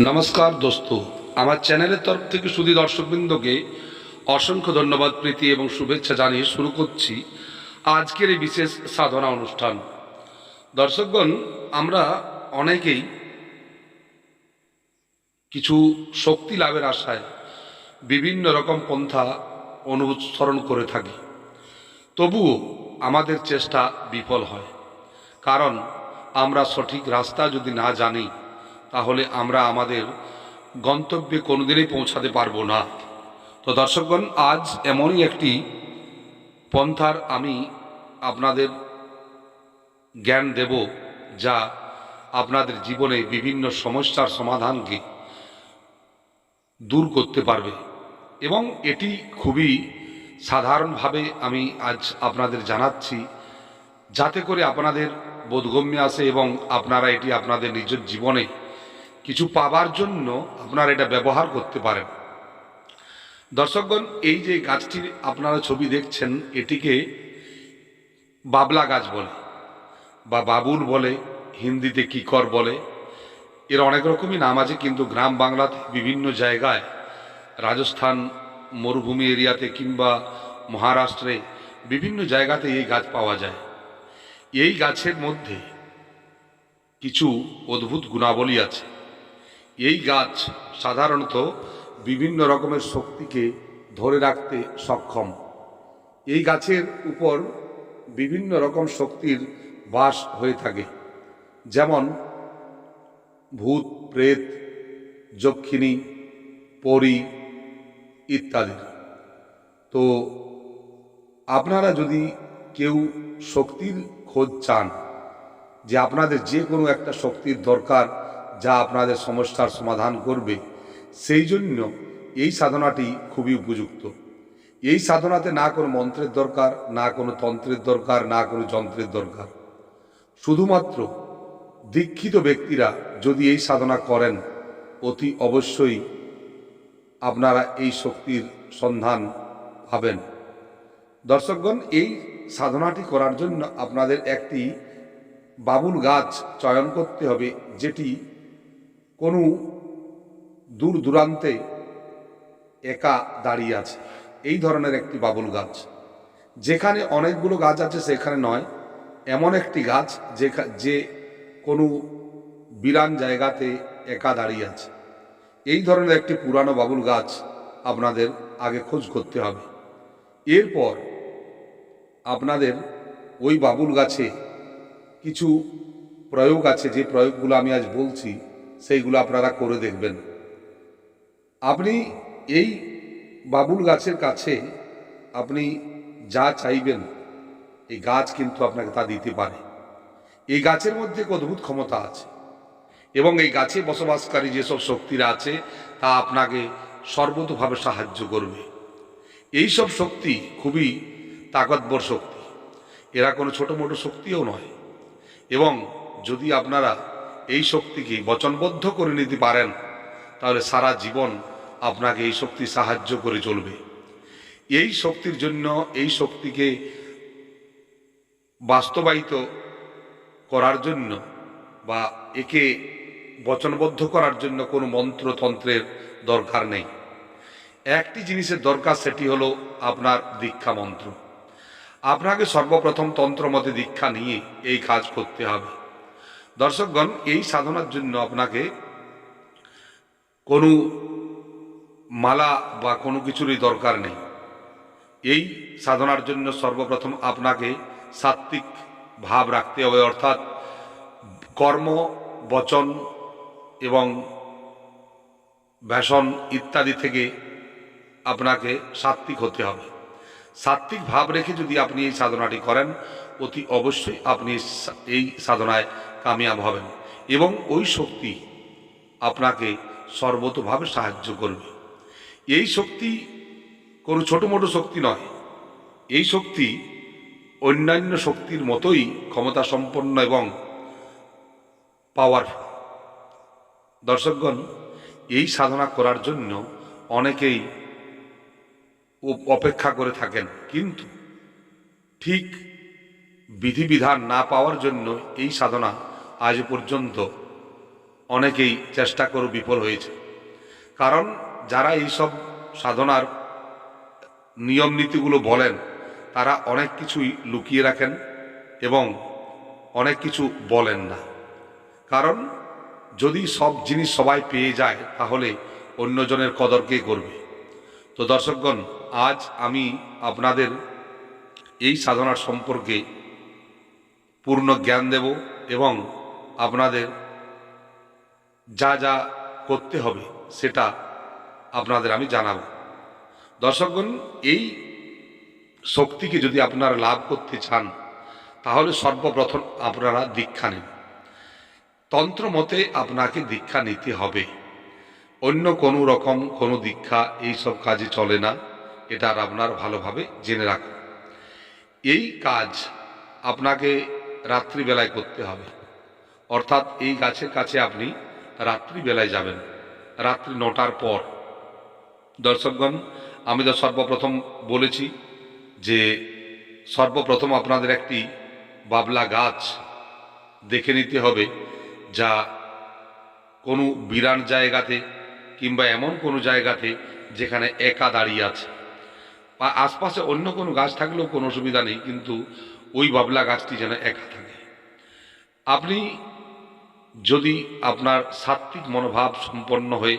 নমস্কার দোস্ত। আমার চ্যানেলের তরফ থেকে শুধু দর্শকবৃন্দকে অসংখ্য ধন্যবাদ, প্রীতি এবং শুভেচ্ছা জানিয়ে শুরু করছি আজকের এই বিশেষ সাধনা অনুষ্ঠান। দর্শকগণ, আমরা অনেকেই কিছু শক্তি লাভের আশায় বিভিন্ন রকম পন্থা অনুসরণ করে থাকি। তবুও আমাদের চেষ্টা বিফল হয়। কারণ আমরা সঠিক রাস্তা যদি না জানি তাহলে আমরা আমাদের গন্তব্যে কোনোদিনই পৌঁছাতে পারব না। তো দর্শকগণ, আজ এমনই একটি পন্থার আমি আপনাদের জ্ঞান দেব যা আপনাদের জীবনে বিভিন্ন সমস্যার সমাধানকে দূর করতে পারবে। এবং এটি খুবই সাধারণভাবে আমি আজ আপনাদের জানাচ্ছি, যাতে করে আপনাদের বোধগম্য আসে এবং আপনারা এটি আপনাদের নিজের জীবনে কিছু পাবার জন্য আপনারা এটা ব্যবহার করতে পারেন। দর্শকগণ, এই যে গাছটির আপনারা ছবি দেখছেন, এটিকে বাবলা গাছ বলে বা বাবুল বলে, হিন্দিতে কিকর বলে। এর অনেক রকমই নাম আছে, কিন্তু গ্রাম বাংলাতে বিভিন্ন জায়গায়, রাজস্থান, মরুভূমি এরিয়াতে কিংবা মহারাষ্ট্রে বিভিন্ন জায়গাতে এই গাছ পাওয়া যায়। এই গাছের মধ্যে কিছু অদ্ভুত গুণাবলী আছে। এই গাছ সাধারণত বিভিন্ন রকমের শক্তিকে ধরে রাখতে সক্ষম। এই গাছের উপর বিভিন্ন রকম শক্তির বাস হয়ে থাকে। যেমন ভূত, প্রেত, যক্ষিণী, পরী ইত্যাদি। তো আপনারা যদি কেউ শক্তির খোঁজ চান যে আপনাদের যে কোনো একটা শক্তির দরকার যা আপনাদের সমস্যার সমাধান করবে, সেই জন্য এই সাধনাটি খুবই উপযুক্ত। এই সাধনাতে না কোনো মন্ত্রের দরকার, না কোনো তন্ত্রের দরকার, না কোনো যন্ত্রের দরকার। শুধুমাত্র দীক্ষিত ব্যক্তিরা যদি এই সাধনা করেন, অতি অবশ্যই আপনারা এই শক্তির সন্ধান পাবেন। দর্শকগণ, এই সাধনাটি করার জন্য আপনাদের একটি বাবুল গাছ চয়ন করতে হবে, যেটি কোনো দূর দূরান্তে একা দাঁড়িয়ে আছে। এই ধরনের একটি বাবুল গাছ। যেখানে অনেকগুলো গাছ আছে, সেখানে নয়। এমন একটি গাছ যে কোনো বিরান জায়গাতে একা দাঁড়িয়ে আছে। এই ধরনের একটি পুরানো বাবুল গাছ আপনাদের আগে খোঁজ করতে হবে। এরপর আপনাদের ওই বাবুল গাছে কিছু প্রয়োগ আছে। যে প্রয়োগগুলো আমি আজ বলছি সেইগুলো আপনারা করে দেখবেন। আপনি এই বাবুল গাছের কাছে আপনি যা চাইবেন, এই গাছ কিন্তু আপনাকে তা দিতে পারে। এই গাছের মধ্যে এক অদ্ভুত ক্ষমতা আছে এবং এই গাছে বসবাসকারী যেসব শক্তিরা আছে, তা আপনাকে সর্বতভাবে সাহায্য করবে। এই সব শক্তি খুবই তাকতবর শক্তি। এরা কোনো ছোটো মোটো শক্তিও নয় এবং যদি আপনারা এই শক্তিকে বচনবদ্ধ করে নিতে পারেন, তাহলে সারা জীবন আপনাকে এই শক্তি সাহায্য করে চলবে। এই শক্তির জন্য এই শক্তিকে বাস্তবায়িত করার জন্য বা একে বচনবদ্ধ করার জন্য কোনো মন্ত্রতন্ত্রের দরকার নেই। একটি জিনিসের দরকার, সেটি হলো আপনার দীক্ষা মন্ত্র। আপনাকে সর্বপ্রথম তন্ত্র মতে দীক্ষা নিয়ে এই কাজ করতে হবে। দর্শকগণ, এই সাধনার জন্য আপনাকে কোনো মালা বা কোনো কিছুরই দরকার নেই। এই সাধনার জন্য সর্বপ্রথম আপনাকে সাত্ত্বিক ভাব রাখতে হবে, অর্থাৎ কর্ম, বচন এবং ব্যাসন ইত্যাদি থেকে আপনাকে সাত্ত্বিক হতে হবে। সাত্ত্বিক ভাব রেখে যদি আপনি এই সাধনাটি করেন, অতি অবশ্যই আপনি এই সাধনায় কামিয়াব হবেন এবং ওই শক্তি আপনাকে সর্বতভাবে সাহায্য করবে। এই শক্তি কোনো ছোটো মোটো শক্তি নয়। এই শক্তি অন্যান্য শক্তির মতোই ক্ষমতা সম্পন্ন এবং পাওয়ারফুল দর্শকগণ, এই সাধনা করার জন্য অনেকেই অপেক্ষা করে থাকেন, কিন্তু ঠিক বিধিবিধান না পাওয়ার জন্য এই সাধনা আজ পর্যন্ত অনেকেই চেষ্টা করে বিফল হয়েছে। কারণ যারা এইসব সাধনার নিয়ম নীতিগুলো বলেন, তারা অনেক কিছুই লুকিয়ে রাখেন এবং অনেক কিছু বলেন না। কারণ যদি সব জিনিস সবাই পেয়ে যায়, তাহলে অন্যজনের কদর কে করবে? তো দর্শকগণ, আজ আমি আপনাদের এই সাধনার সম্পর্কে পূর্ণ জ্ঞান দেব এবং আপনাদের যা যা করতে হবে সেটা আপনাদের আমি জানাব। দর্শকগণ, এই শক্তিকে যদি আপনারা লাভ করতে চান, তাহলে সর্বপ্রথম আপনারা দীক্ষা নিন। তন্ত্র মতে আপনাকে দীক্ষা নিতে হবে। অন্য কোনো রকম কোনো দীক্ষা এই সব কাজে চলে না, এটা আপনার ভালোভাবে জেনে রাখুন। এই কাজ আপনাকে রাত্রিবেলায় করতে হবে। অর্থাৎ এই গাছের কাছে আপনি রাত্রিবেলায় যাবেন। রাত্রি নটার পর। দর্শকগণ, আমি তো সর্বপ্রথম বলেছি যে সর্বপ্রথম আপনাদের একটি বাবলা গাছ দেখে নিতে হবে, যা কোনো বিরান জায়গাতে কিংবা এমন কোনো জায়গাতে যেখানে একা দাঁড়িয়ে আছে। বা আশপাশে অন্য কোনো গাছ থাকলেও কোনো অসুবিধা নেই, কিন্তু ওই বাবলা গাছটি যেন একা থাকে। আপনি যদি আপনার সাত্ত্বিক মনোভাব সম্পন্ন হয়ে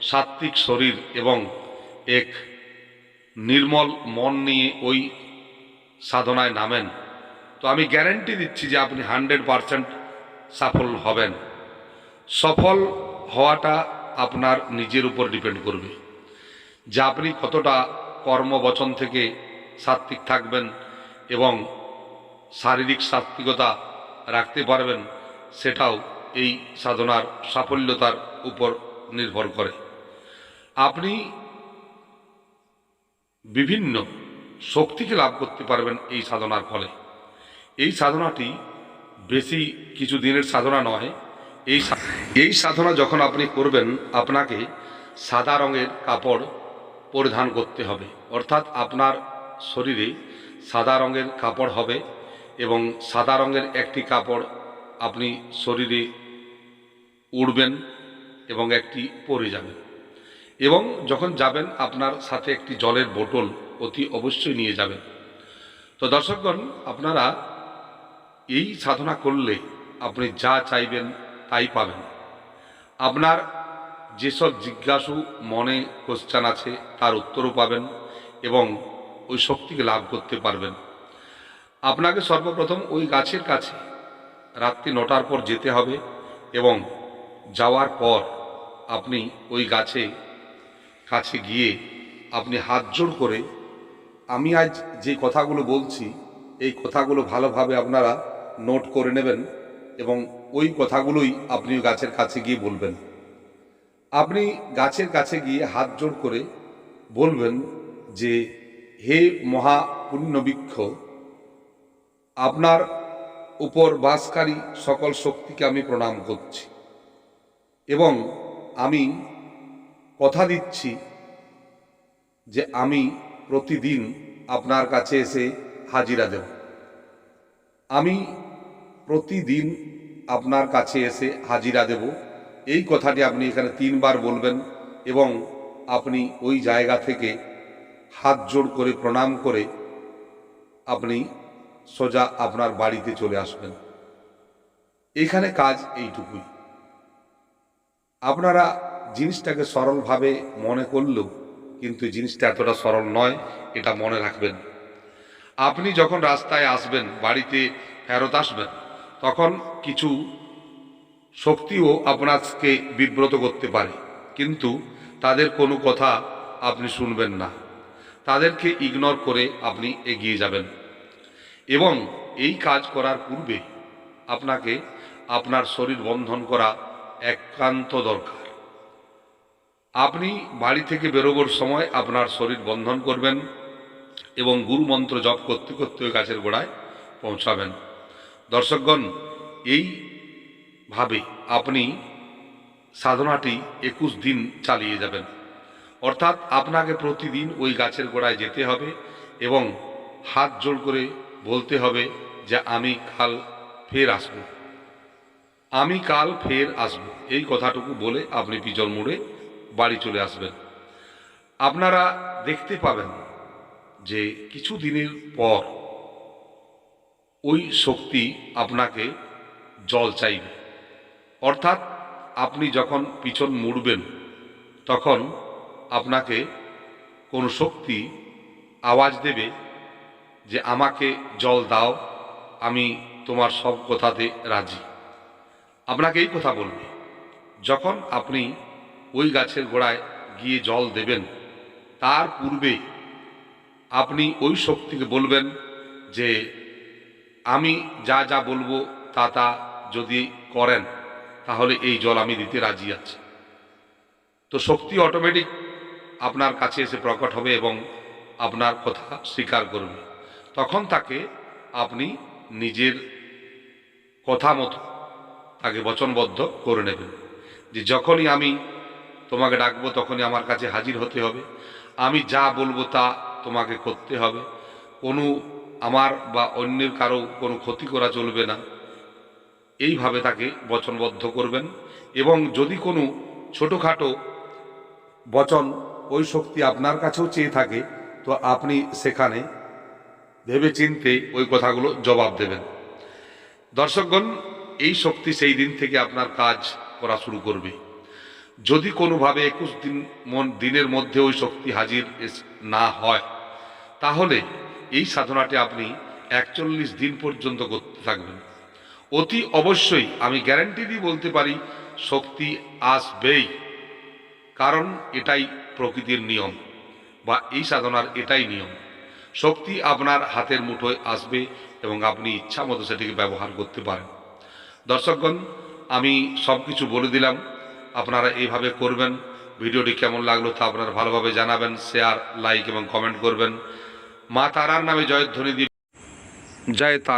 সাত্ত্বিক শরীর এবং এক নির্মল মন নিয়ে ওই সাধনায় নামেন, তো আমি গ্যারেন্টি দিচ্ছি যে আপনি হান্ড্রেড পারসেন্ট সফল হবেন। সফল হওয়াটা আপনার নিজের উপর ডিপেন্ড করবে। যে আপনি কতটা কর্মবচন থেকে সাত্ত্বিক থাকবেন এবং শারীরিক সাত্ত্বিকতা রাখতে পারবেন, সেটাও এই সাধনার সাফল্যতার উপর নির্ভর করে। আপনি বিভিন্ন শক্তিকে লাভ করতে পারবেন এই সাধনার ফলে। এই সাধনাটি বেশি কিছু দিনের সাধনা নয়। এই এই সাধনা যখন আপনি করবেন, আপনাকে সাদা রঙের কাপড় পরিধান করতে হবে। অর্থাৎ আপনার শরীরে সাদা রঙের কাপড় হবে এবং সাদা রঙের একটি কাপড় আপনি শরীরে উড়বেন এবং একটি পরে যাবেন। এবং যখন যাবেন, আপনার সাথে একটি জলের বোতল অতি অবশ্যই নিয়ে যাবেন। তো দর্শকগণ, আপনারা এই সাধনা করলে আপনি যা চাইবেন তাই পাবেন। আপনার যেসব জিজ্ঞাসু মনে কোশ্চান আছে, তার উত্তরও পাবেন এবং ওই শক্তিকে লাভ করতে পারবেন। আপনাকে সর্বপ্রথম ওই গাছের কাছে রাত্রি নটার পর যেতে হবে এবং যাওয়ার পর আপনি ওই গাছে কাছে গিয়ে আপনি হাত জোড় করে, আমি আজ যে কথাগুলো বলছি, এই কথাগুলো ভালোভাবে আপনারা নোট করে নেবেন এবং ওই কথাগুলোই আপনি গাছের কাছে গিয়ে বলবেন। আপনি গাছের কাছে গিয়ে হাত জোড় করে বলবেন যে, হে মহা পুণ্যবৃক্ষ আপনার উপর বাসকারী সকল শক্তিকে আমি প্রণাম করছি। এবং আমি কথা দিচ্ছি যে আমি প্রতিদিন আপনার কাছে এসে হাজিরা দেব। আমি প্রতিদিন আপনার কাছে এসে হাজিরা দেব। এই কথাটি আপনি এখানে তিনবার বলবেন এবং আপনি ওই জায়গা থেকে হাত জোড় করে প্রণাম করে আপনি সোজা আপনার বাড়িতে চলে আসবেন। এখানে কাজ এইটুকুই। আপনারা জিনিসটাকে সরলভাবে মনে করলেও কিন্তু জিনিসটা এতটা সরল নয়, এটা মনে রাখবেন। আপনি যখন রাস্তায় আসবেন, বাড়িতে ফেরত আসবেন, তখন কিছু শক্তিও আপনাকে বিব্রত করতে পারে। কিন্তু তাদের কোনো কথা আপনি শুনবেন না। তাদেরকে ইগনোর করে আপনি এগিয়ে যাবেন। এবং এই কাজ করার পূর্বে আপনাকে আপনার শরীর বন্ধন করা একান্ত দরকার। আপনি বাড়ি থেকে বেরোবার সময় আপনার শরীর বন্ধন করবেন এবং গুরু মন্ত্র জপ করতে করতে ওই গাছের গোড়ায় পৌঁছাবেন। দর্শকগণ এইভাবে আপনি সাধনাটি একুশ দিন চালিয়ে যাবেন। অর্থাৎ আপনাকে প্রতিদিন ওই গাছের গোড়ায় যেতে হবে এবং হাত জোড় করে বলতে হবে যে আমি কাল ফের আসব। আমি কাল ফের আসব। এই কথাটুকু বলে আপনি পিছল মুড়ে বাড়ি চলে আসবেন। আপনারা দেখতে পাবেন যে কিছু দিনের পর ওই শক্তি আপনাকে জল চাইবে। অর্থাৎ আপনি যখন পিছন মুড়বেন, তখন আপনাকে কোনো শক্তি আওয়াজ দেবে যে আমাকে জল দাও, আমি তোমার সব কথাতে রাজি। আপনাকে এই কথা বলবে, যখন আপনি ওই গাছের গোড়ায় গিয়ে জল দেবেন, তার পূর্বে আপনি ওই শক্তিকে বলবেন যে, আমি যা যা বলব তা তা যদি করেন, তাহলে এই জল আমি দিতে রাজি আছি। তো শক্তি অটোমেটিক আপনার কাছে এসে প্রকট হবে এবং আপনার কথা স্বীকার করবে। তখন তাকে আপনি নিজের কথা মতো তাকে বচনবদ্ধ করে নেবেন যে যখনই আমি তোমাকে ডাকবো, তখনই আমার কাছে হাজির হতে হবে। আমি যা বলব তা তোমাকে করতে হবে। কোনো আমার বা অন্যের কারও কোনো ক্ষতি করা চলবে না। এইভাবে তাকে বচনবদ্ধ করবেন এবং যদি কোনো ছোটোখাটো বচন ওই শক্তি আপনার কাছেও চেয়ে থাকে, তো আপনি সেখানে ভেবে চিনতে ওই কথাগুলো জবাব দেবেন। দর্শকগণ, এই শক্তি সেই দিন থেকে আপনার কাজ করা শুরু করবে। যদি কোনোভাবে একুশ দিন মন দিনের মধ্যে ওই শক্তি হাজির না হয়, তাহলে এই সাধনাটি আপনি একচল্লিশ দিন পর্যন্ত করতে থাকবেন। অতি অবশ্যই আমি গ্যারান্টি দিয়ে বলতে পারি, শক্তি আসবেই। কারণ এটাই প্রকৃতির নিয়ম, বা এই সাধনার এটাই নিয়ম। শক্তি আপনার হাতের মুঠোয় আসবে এবং আপনি ইচ্ছা মতো সেটিকে ব্যবহার করতে পারেন। দর্শকগণ, আমি সব কিছু বলে দিলাম। আপনারা এইভাবে করবেন। ভিডিওটি কেমন লাগল তা আপনারা ভালোভাবে জানাবেন। শেয়ার, লাইক এবং কমেন্ট করবেন। মা তারার নামে জয়ধ্বনি দিয়ে জয় তারা।